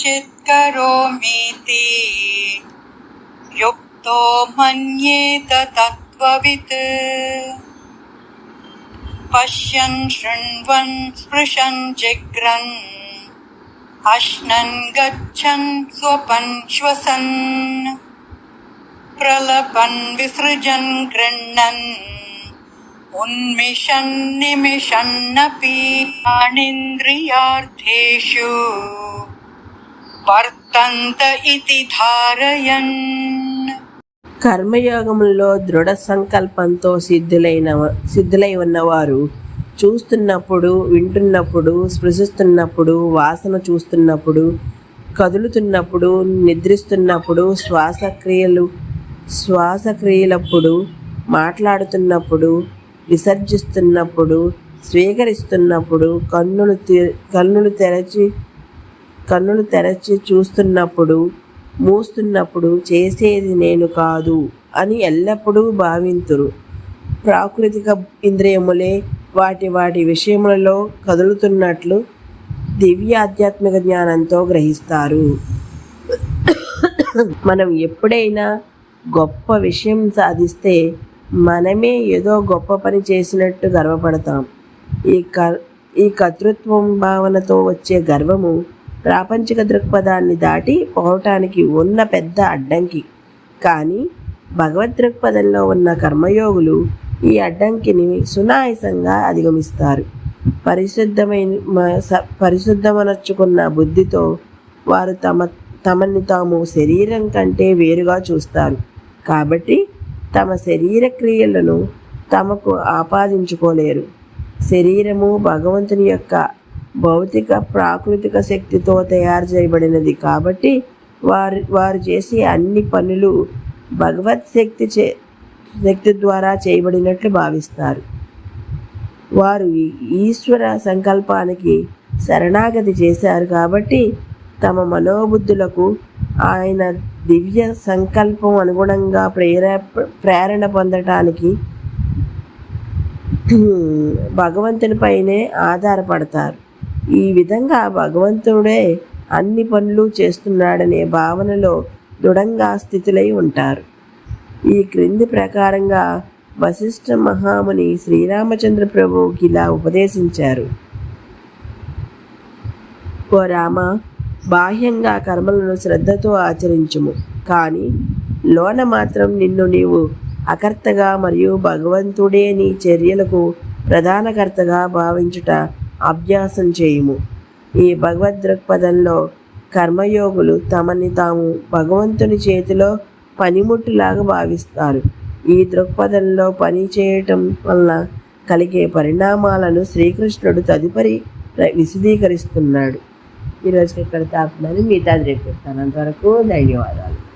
कश्चित् करोमीति युक्तो मन्येत तत्त्ववित्। पश्यन् शृण्वन्, स्पृशन्, जिघ्रन्। अश्नन्, गच्छन्, स्वपन्, श्वसन्। प्रलपन्, विसृजन्, गृह्णन्। उन्मिषन्, निमिषन्नपि प्राणिन्द्रियार्थेषु వర్తంత ఇది ధారయన్. కర్మయోగంలో దృఢ సంకల్పంతో సిద్ధులైన సిద్ధులై ఉన్నవారు చూస్తున్నప్పుడు వింటున్నప్పుడు స్పృశిస్తున్నప్పుడు వాసన చూస్తున్నప్పుడు కదులుతున్నప్పుడు నిద్రిస్తున్నప్పుడు శ్వాసక్రియలు శ్వాసక్రియలప్పుడు మాట్లాడుతున్నప్పుడు విసర్జిస్తున్నప్పుడు స్వీకరిస్తున్నప్పుడు కన్నులు కన్నులు తెరచి కన్నులు తెరచి చూస్తున్నప్పుడు మూస్తున్నప్పుడు చేసేది నేను కాదు అని ఎల్లప్పుడూ భావింతురు. ప్రాకృతిక ఇంద్రియములే వాటి వాటి విషయములలో కదులుతున్నట్లు దివ్య ఆధ్యాత్మిక జ్ఞానంతో గ్రహిస్తారు. మనం ఎప్పుడైనా గొప్ప విషయం సాధిస్తే మనమే ఏదో గొప్ప పని చేసినట్టు గర్వపడతాం. ఈ క ఈ కర్తృత్వం భావనతో వచ్చే గర్వము ప్రాపంచిక దృక్పథాన్ని దాటి పోవటానికి ఉన్న పెద్ద అడ్డంకి. కానీ భగవద్ దృక్పథంలో ఉన్న కర్మయోగులు ఈ అడ్డంకిని సునాయసంగా అధిగమిస్తారు. పరిశుద్ధమైన స- పరిశుద్ధమనర్చుకున్న బుద్ధితో వారు తమ తమని తాము శరీరం కంటే వేరుగా చూస్తారు. కాబట్టి తమ శరీర క్రియలను తమకు ఆపాదించుకోలేరు. శరీరము భగవంతుని యొక్క భౌతిక ప్రాకృతిక శక్తితో తయారు చేయబడినది. కాబట్టి వారు వారు చేసే అన్ని పనులు భగవత్ శక్తి చే శక్తి ద్వారా చేయబడినట్లు భావిస్తారు. వారు ఈశ్వర సంకల్పానికి శరణాగతి చేశారు కాబట్టి తమ మనోబుద్ధులకు ఆయన దివ్య సంకల్పం అనుగుణంగా ప్రేర ప్రేరణ పొందటానికి భగవంతునిపైనే ఆధారపడతారు. ఈ విధంగా భగవంతుడే అన్ని పనులు చేస్తున్నాడనే భావనలో దృఢంగా స్థితులై ఉంటారు. ఈ క్రింది ప్రకారంగా వశిష్ఠ మహాముని శ్రీరామచంద్ర ప్రభువుకి ఇలా ఉపదేశించారు. ఓ రామ బాహ్యంగా కర్మలను శ్రద్ధతో ఆచరించుము. కానీ లోన మాత్రం నిన్ను నీవు అకర్తగా మరియు భగవంతుడే నీ చర్యలకు ప్రధానకర్తగా భావించుట అభ్యాసం చేయుము. ఈ భగవద్ దృక్పథంలో కర్మయోగులు తమని తాము భగవంతుని చేతిలో పనిముట్టులాగా భావిస్తారు. ఈ దృక్పథంలో పని చేయటం వల్ల కలిగే పరిణామాలను శ్రీకృష్ణుడు తదుపరి విశదీకరిస్తున్నాడు. ఈరోజుకి ఇక్కడ తాపుతున్నాను మిగతాది రేపు చెప్తాను. అంతవరకు ధన్యవాదాలు.